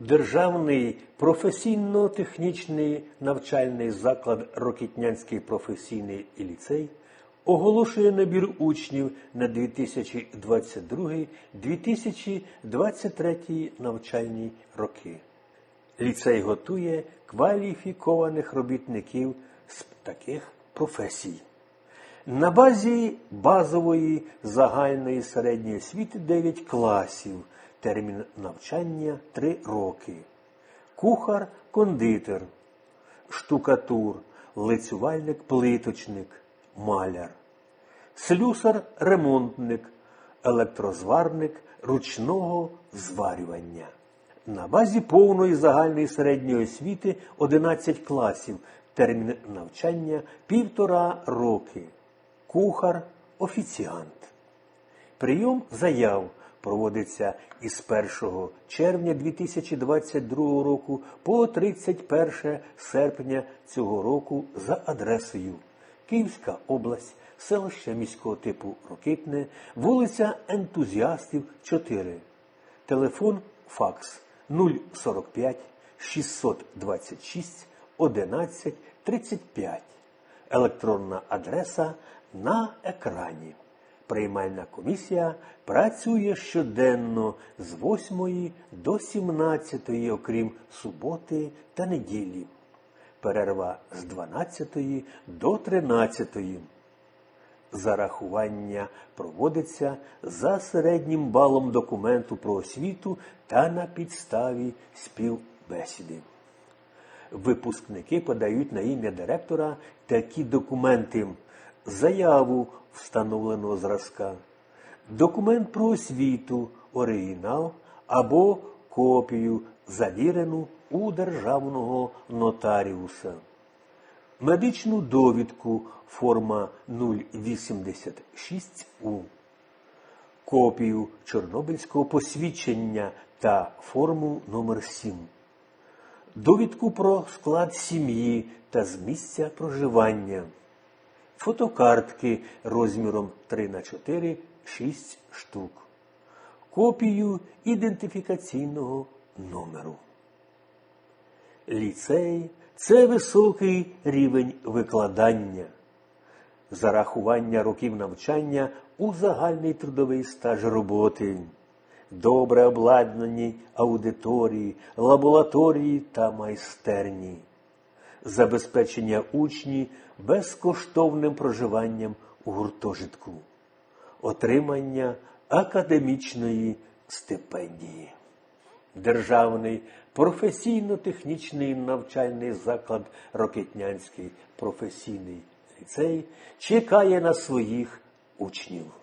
Державний професійно-технічний навчальний заклад Рокітнянський професійний ліцей оголошує набір учнів на 2022-2023 навчальні роки. Ліцей готує кваліфікованих робітників з таких професій. На базі базової загальної середньої освіти 9 класів, термін навчання 3 роки. Кухар, кондитер, штукатур, лицювальник, плиточник, маляр, слюсар, ремонтник, електрозварник ручного зварювання. На базі повної загальної середньої освіти 11 класів, термін навчання півтора роки. Кухар, офіціант. Прийом заяв проводиться із 1 червня 2022 року по 31 серпня цього року за адресою Київська область, селище міського типу Рокитне, вулиця Ентузіастів, 4. Телефон факс 045 626 11 35. Електронна адреса на екрані. Приймальна комісія працює щоденно з 8 до 17, окрім суботи та неділі. Перерва з 12 до 13. Зарахування проводиться за середнім балом документу про освіту та на підставі співбесіди. Випускники подають на ім'я директора такі документи: заяву встановленого зразка, документ про освіту, оригінал або копію, завірену у державного нотаріуса, медичну довідку форма 086У, копію Чорнобильського посвідчення та форму номер 7 довідку про склад сім'ї та з місця проживання, фотокартки розміром 3 на 4 6 штук, копію ідентифікаційного номеру. Ліцей це високий рівень викладання, зарахування років навчання у загальний трудовий стаж роботи. Добре обладнані аудиторії, лабораторії та майстерні, забезпечення учні безкоштовним проживанням у гуртожитку, отримання академічної стипендії. Державний професійно-технічний навчальний заклад Рокетнянський професійний ліцей чекає на своїх учнів.